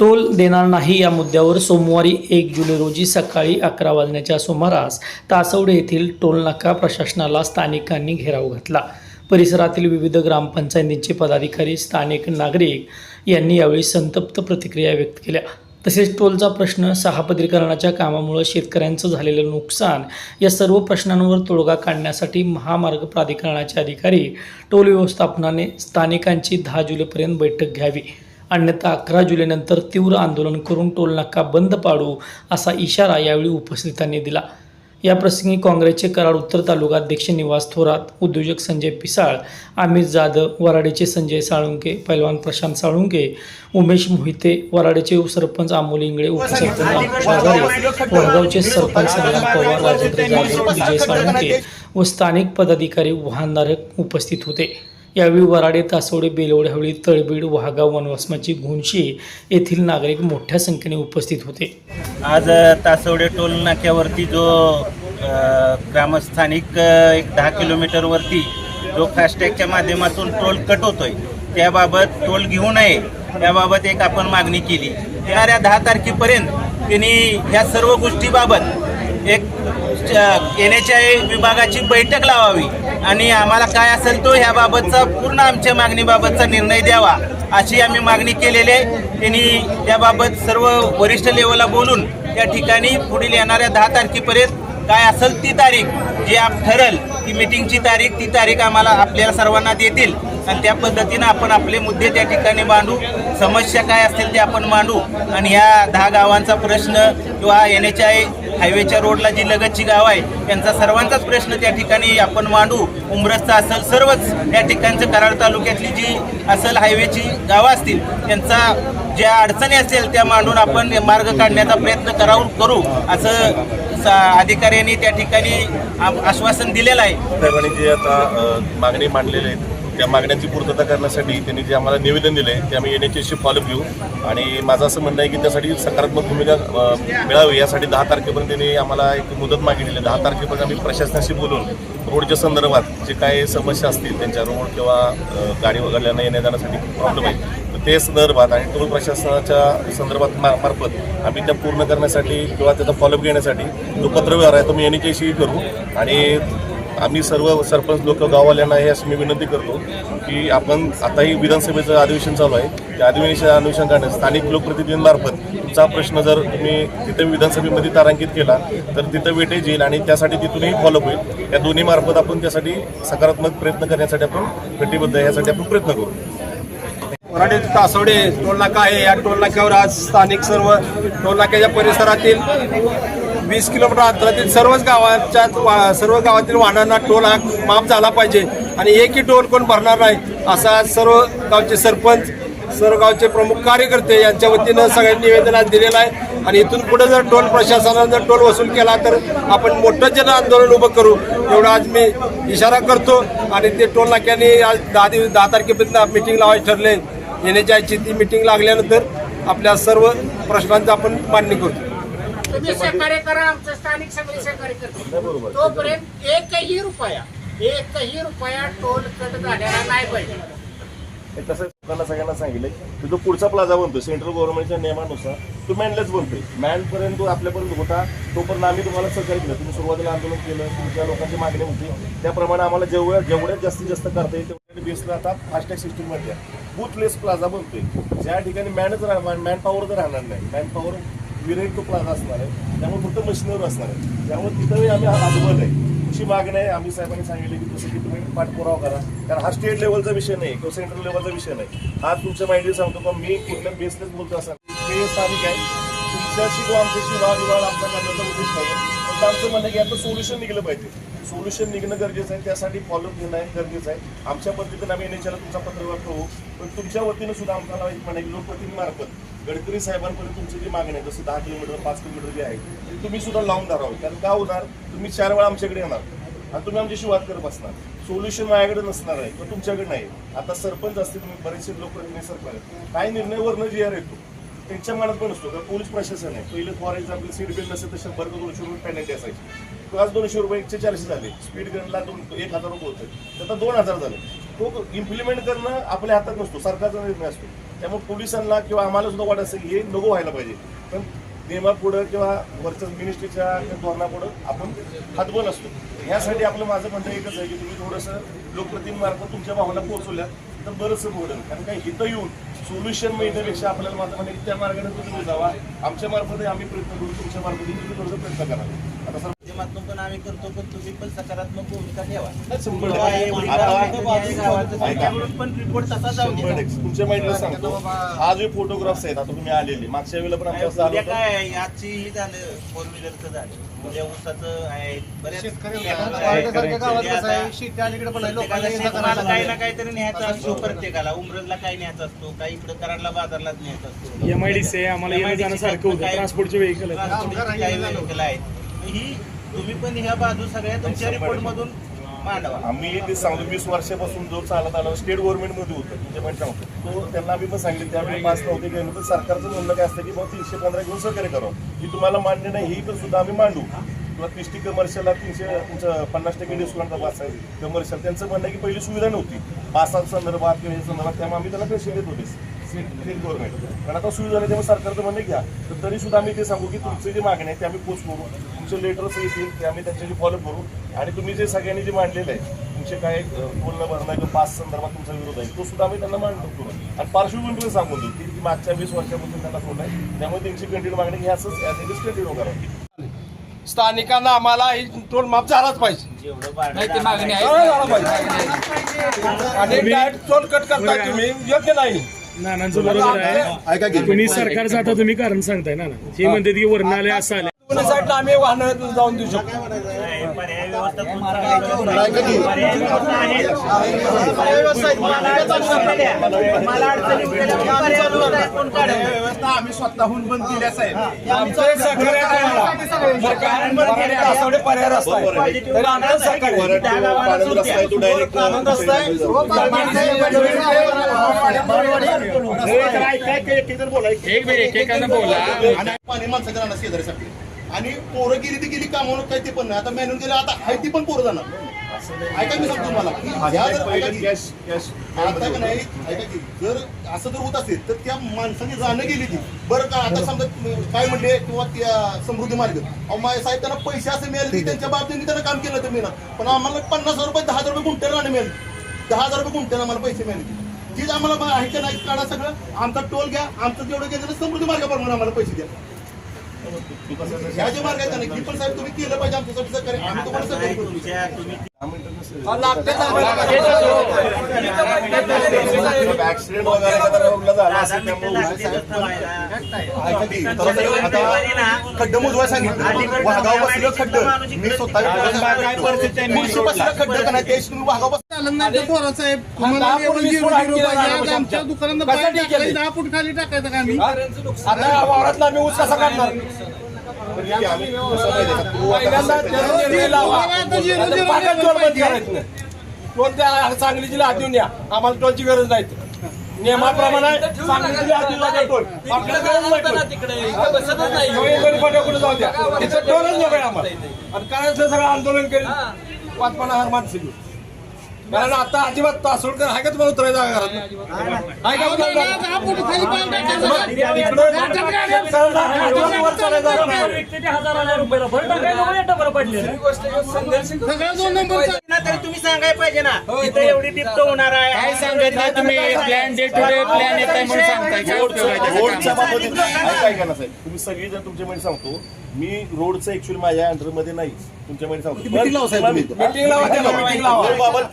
Toll देणार नाही या मुद्द्यावर सोमवारी एक जुलै रोजी सकाळी अकरा वाजण्याच्या सुमारास तासवडे येथील टोलनाका प्रशासनाला स्थानिकांनी घेराव घातला. परिसरातील विविध ग्रामपंचायतींचे पदाधिकारी स्थानिक नागरिक यांनी यावेळी संतप्त प्रतिक्रिया व्यक्त केल्या. तसेच टोलचा प्रश्न सहापदरीकरणाच्या कामामुळे शेतकऱ्यांचं झालेलं नुकसान या सर्व प्रश्नांवर तोडगा काढण्यासाठी महामार्ग प्राधिकरणाचे अधिकारी टोल व्यवस्थापनाने स्थानिकांची दहा जुलैपर्यंत बैठक घ्यावी. अन्यथा अकरा जुलैनंतर तीव्र आंदोलन करून टोलनाका बंद पाडू असा इशारा यावेळी उपस्थितांनी दिला. या प्रसंगी काँग्रेसचे कराड उत्तर तालुका अध्यक्ष निवास थोरात उद्योजक संजय पिसाळ अमित जाधव वराडेचे संजय साळुंके पैलवान प्रशांत साळुंके उमेश मोहिते वराडेचे सरपंच अमोल इंगळे उपसरपंच वाघारे वडगावचे सरपंच संग्राम पवार राजेंद्र जाधव विजय साळुंके व स्थानिक पदाधिकारी वाहनधारक उपस्थित होते. यावेळी वराडे तासवडे बेलवडे हवळी तळबीड वाघाव वनवासमाची घुंशी येथील नागरिक मोठ्या संख्येने उपस्थित होते. आज तासवडे टोल नाक्यावरती जो ग्रामस्थानिक एक दहा किलोमीटरवरती जो फास्टॅगच्या माध्यमातून टोल कट होतोय त्याबाबत टोल घेऊ नये त्याबाबत एक आपण मागणी केली. येणाऱ्या दहा तारखेपर्यंत त्यांनी ह्या सर्व गोष्टीबाबत एक एन एच आय विभागाची बैठक लावावी. आणि आम्हाला काय असेल तो ह्याबाबतचा पूर्ण आमच्या मागणीबाबतचा निर्णय द्यावा अशी आम्ही मागणी केलेली आहे. त्यांनी त्याबाबत सर्व वरिष्ठ लेवलला बोलून त्या ठिकाणी पुढील येणाऱ्या दहा तारखेपर्यंत काय असेल ती तारीख जी आप ठरल ती मिटिंगची तारीख ती तारीख आम्हाला आपल्याला सर्वांना देतील. आणि त्या पद्धतीनं आपण आपले मुद्दे त्या ठिकाणी मांडू. समस्या काय असतील ते आपण मांडू. आणि ह्या दहा गावांचा प्रश्न किंवा एन एच आय हायवेच्या रोडला जी लगतची गाव आहे त्यांचा सर्वांचाच प्रश्न त्या ठिकाणी आपण मांडू. उमरसचा असेल सर्वच या ठिकाणचं कराड तालुक्यातली जी असेल हायवेची गावं असतील त्यांचा ज्या अडचणी असेल त्या मांडून आपण मार्ग काढण्याचा प्रयत्न करावून करू असं सा- अधिकाऱ्यांनी त्या ठिकाणी आश्वासन दिलेलं आहे. आता मागणी मांडलेली आहे त्या मागण्यांची पूर्तता करण्यासाठी त्यांनी जे आम्हाला निवेदन दिले ते आम्ही एन एच एसची फॉलो घेऊ. आणि माझं असं म्हणणं आहे की त्यासाठी सकारात्मक भूमिका मिळावी. यासाठी दहा तारखेपर्यंत त्यांनी आम्हाला एक मुदत मागितलेली आहे. दहा तारखेपर्यंत आम्ही प्रशासनाशी बोलून रोडच्या संदर्भात जे काही समस्या असतील त्यांच्या रोड किंवा गाडी वगैरे येण्या जाण्यासाठी प्रॉब्लेम आहे तर ते संदर्भात आणि टोल प्रशासनाच्या संदर्भात मा मार्फत आम्ही त्या पूर्ण करण्यासाठी किंवा त्याचा फॉलोअप घेण्यासाठी जो पत्रव्यवहार आहे तो मी एन एच करू. आणि आम्ही सर्व सरपंच लोक गाववाल्यांना हे असं मी विनंती करतो की आपण आताही विधानसभेचं अधिवेशन चालू आहे. त्या अधिवेशन अधिवेशन करण्यास स्थानिक लोकप्रतिनिधींमार्फत तुमचा प्रश्न जर तुम्ही तिथं विधानसभेमध्ये तारांकित केला तर तिथं वेटेज येईल आणि त्यासाठी तिथूनही फॉलोअप होईल. या दोन्ही मार्फत आपण त्यासाठी सकारात्मक प्रयत्न करण्यासाठी आपण कटिबद्ध आहे यासाठी आपण प्रयत्न करू. वराडे तासवडे टोल नाका आहे. या टोल नाक्यावर आज स्थानिक सर्व टोल नाक्याच्या परिसरातील वीस किलोमीटर अंतरातील सर्वच गावाच्या वा- सर्व गावातील वाहनांना टोल हा माफ झाला पाहिजे आणि एकही टोल कोण भरणार नाही असा सर्व गावचे सरपंच सर्व गावचे प्रमुख कार्यकर्ते यांच्या वतीनं सगळ्यांनी निवेदन आज दिलेलं आहे. आणि इथून पुढे जर टोल प्रशासनानं जर टोल वसूल केला तर आपण मोठं जन आंदोलन उभं करू. एवढं आज मी इशारा करतो आणि ते टोल नाक्याने आज दहा दिवस दहा तारखेपर्यंत मिटिंग लावायची ठरले येण्याची आजची ती मिटिंग लागल्यानंतर आपल्या सर्व प्रश्नांचं आपण मांडणी करतो. तुम्ही सहकार्य करा आमचं स्थानिक सगळे सहकार्य करतो. तोपर्यंत एकही रुपया एकही रुपया टोल कट झालेला नाही पाहिजे. तसं लोकांना सगळ्यांना सांगितलं की जो पुढचा प्लाझा बनतो सेंट्रल गव्हर्नमेंटच्या नियमानुसार तो मॅनलाच बनतोय. मॅनपर्यंत तो आपल्यापर्यंत होता तोपर्यंत आम्ही तुम्हाला सहकार्य केलं. तुम्ही सुरुवातीला आंदोलन केलं तुमच्या लोकांची मागणी होती. त्याप्रमाणे आम्हाला जेवढ्या जेवढ्यात जास्तीत जास्त करता येईल तेवढ्या बेसला आता फास्टॅग सिस्टीममध्ये बुथलेस प्लाझा बनतोय. ज्या ठिकाणी मॅनच राहणार मॅन पॉवर तर राहणार नाही. मॅन पॉवर विरेट तो प्लाझा असणार आहे त्यामुळे फक्त मशिनवर असणार आहे. त्यामुळे तिथंही आम्ही आजवत आहे. अशी मागणी आहे आम्ही साहेबांनी सांगितले की जसं की तुम्ही पाठपुरावा करा. कारण हा स्टेट लेवलचा विषय नाही किंवा सेंट्रल लेवलचा विषय नाही. हा तुमच्या माहिती सांगतो का मी कुठल्या बेसलेच बोलतो असा. हे स्थानिक आहे. तुमच्याशी किंवा आमच्याशी वादविवाद आमचा करण्याचा उद्देश नाही फक्त आमचं म्हणणं की आता सोल्युशन निघलं पाहिजे. सोल्युशन निघणं गरजेचं आहे त्यासाठी फॉलोअप घेणं आहे गरजेचं आहे. आमच्या पद्धतीनं आम्ही एनएचआरला तुमचा पत्रव्यवहार करू पण तुमच्या वतीनं सुद्धा आम्हाला एक म्हणे लोकप्रतिनिधीमार्फत गडकरी साहेबांपर्यंत तुमची जी मागणी आहे जसं दहा किलोमीटर पाच किलोमीटर जे आहे ती तुम्ही सुद्धा लावून धरावं हो. कारण का होणार तुम्ही चार वेळा आमच्याकडे येणार. आणि तुम्ही आमच्याशी वाद करत बसणार. सोल्युशन माझ्याकडे नसणार आहे किंवा तुमच्याकडे नाही. आता सरपंच असतील तुम्ही बरेचसे लोकप्रतिनिधी सरपंच आहेत. काही निर्णयवरनं जी आर येतो त्यांच्या मनात पण असतो. कारण पोलीस प्रशासन आहे. पहिले फॉर एक्झाम्पल सीट बेल्ट नसेल तर शंभर दोनशे रुपये पेनल्टी असायची. तो आज दोनशे रुपये एकशे चारशे झाले. स्पीड गनला दोन एक हजार रुपये होते. आता दोन हजार झाले. तो इम्प्लिमेंट करणं आपल्या हातात नसतो. सरकारचा निर्णय असतो. त्यामुळे पोलिसांना किंवा आम्हाला सुद्धा वाटत असेल की हे नको व्हायला पाहिजे. पण नियमापुढं किंवा वरच्या मिनिस्ट्रीच्या धोरणापुढं आपण हातबल असतो. ह्यासाठी आपलं माझं म्हणणं एकच आहे की तुम्ही थोडंसं लोकप्रतिनिधीमार्फत तुमच्या भावना पोहोचवल्या तर बरंचसं बोलेल कारण काय इथं येऊन सोल्युशन मिळण्यापेक्षा आपल्याला माझं म्हणणं त्या मार्गाने तुम्ही जावा. आमच्या मार्फतही आम्ही प्रयत्न करू तुमच्या मार्फत तुम्ही थोडंसं प्रयत्न करा. आता सर माध्यमातून पण आम्ही करतो पण तुम्ही पण सकारात्मक भूमिका ठेवा. तुमच्या सांगतो. हा जो फोटोग्राफ्स आहेत आता तुम्ही आलेले. मागच्या वेळेला पण आमच्या. काय आहे? आजची ही झालं फोर व्हीलरचं झालं. उद्या ऊसाचं आहे. काही ना काहीतरी न्यायचा असतो प्रत्येकाला. उमरजला काय न्यायचा असतो. काही इकडे कराडला बाजारलाच न्यायचा असतो. एमआयडीसी आम्हाला ट्रान्सपोर्टचे व्हेकल काही आहेत. ही तुम्ही पण ह्या बाजू सगळ्या तुमच्या रिपोर्ट मधून मांडवा. आम्ही ते सांगतो वीस वर्षापासून जो चालत आला स्टेट गव्हर्नमेंटमध्ये होतं तुमच्या माहिती सांगतो. तो त्यांना आम्ही पण सांगितलं त्यावेळी पास नव्हते गेलो तर सरकारचं म्हणणं काय असतं की बाबा तीनशे पंधरा घेऊन सहकार्य करावं की तुम्हाला मान्य नाही ही पण सुद्धा आम्ही मांडू. किंवा तीस टक्के कमर्शियलला तीनशे तुमचं पन्नास टक्के डिस्काउंटचा पास आहे कमर्शियल त्यांचं म्हणणं की पहिली सुविधा नव्हती. पासात संदर्भात किंवा हे संदर्भात त्यामुळे आम्ही त्याला पैसे देत होते. स्टेट गव्हर्नमेंट कारण आता सुविधा झाली त्यामुळे सरकारचं म्हणणं घ्या. तर तरी सुद्धा आम्ही ते सांगू की तुमचे जे मागणी आहे ते आम्ही पोच करू. तुमचे लेटर्स येतील ते आम्ही त्यांच्याशी फॉलो करू. आणि तुम्ही जे सगळ्यांनी जे मांडलेलं आहे तुमचे काय बोलणं भरणं किंवा पास संदर्भात तुमचा विरोध आहे तो सुद्धा आम्ही त्यांना मांडतो करू आणि पार्श्वभूमी पण सांगून देऊ की मागच्या वीस वर्षापासून त्यांना सोडलं आहे. त्यामुळे त्यांची कंटिन्यू मागणी घ्या असंच ॲज इट इज कंटिन्यू करा स्थानिकांना आम्हाला ही टोल माफ झालाच पाहिजे. आणि टोल कट करताय तुम्ही. योग्य नाही. नानांचं बरोबर आहे. तुम्ही सरकारचं आता तुम्ही कारण सांगताय ना हे म्हणतात की वर्ण आले असं आले आम्ही वाहनं जाऊन देऊ शकतो. व्यवस्था? आम्ही स्वतःहून बंद दिल्या साहेब पर्याय रस्ता आहे. रस्ता आहे तो डायरेक्ट पाणी माणसाच्या राहणार शेजारी साठी आणि पोरं गेली ती गेली कामावर काही ते पण नाही. आता मॅन्युअल गेले आता आहे ती पण पोरं जाणार. ऐका मी सांगतो तुम्हाला. की ह्या जर ऐका की- कॅश कॅश आता का नाही ऐका की जर असं जर होत असेल तर त्या माणसाने जाणं गेली ती. बरं का आता समजा काय म्हणले किंवा त्या समृद्धी मार्ग. अहो माझ्या साहेब त्यांना पैसे असे मिळाले की त्यांच्या बाबतीने त्यांना काम केलं तर मिळणार. पण आम्हाला पन्नास हजार रुपये दहा हजार रुपये गुंठ्याला राहणे मिळाले. दहा हजार रुपये गुंठ्याला आम्हाला पैसे मिळाले. तीच आम्हाला बा- आहे का नाही काढा सगळं. आमचा टोल घ्या आमचं जेवढं गेलं समृद्धी मार्गाप्रमाणे आम्हाला पैसे द्या. ह्या जे मार्ग आहेत पण साहेब तुम्ही केलं पाहिजे आमच्यासाठी सहकार्य आम्ही तुम्हाला सहकार्य करू ऍक्सिडेंट वगैरे झाला असेल त्यामुळे खड्ड मुजवाय सांगितलं. वाघाव बसलं खड्ड. मी स्वतः काय परिस्थिती आहे? दीडशे बसलं खड्ड का नाही? ते साहेब तुम्हाला झिरो झिरो पाहिजे आज आमच्या दुकानात टाकायचं, दहा फूट खाली टाकायचं का आम्ही आता वावरातला आम्ही ऊस कसा काढणार आम्ही कसं माहिती आहे का, तो आता पहिल्यांदा कसं त्याला निर्णय लावा. आता झिरो झिरो पाण्यात टोल बंद करायचं नाही. टोल त्या सांगलीची हात देऊन या आम्हाला टोलची गरज नाही नियमाप्रमाणे सांगलीची हात देऊन या टोल आपल्याला गरज नाही टोल. एवढी गरीब लोकं कुठं जाऊ द्या तिथं टोलच नको आहे आम्हाला आणि काय असलं सगळं आंदोलन करेल वाचपणा हार माणसं कारण आता अजिबात तासोडकर आहे का तुम्हाला उतरायचं नाही. तुम्ही सांगायला पाहिजे ना इथं एवढी होणार आहे? काय सांगितलं तुम्ही plan day to day plan येत आहे म्हणून सांगताय काय साहेब तुम्ही. सगळी जण तुमच्या मध्ये सांगतो मी रोडचं ऍक्च्युअली माझ्या अंडरमध्ये नाही तुमच्या मध्ये सांगतो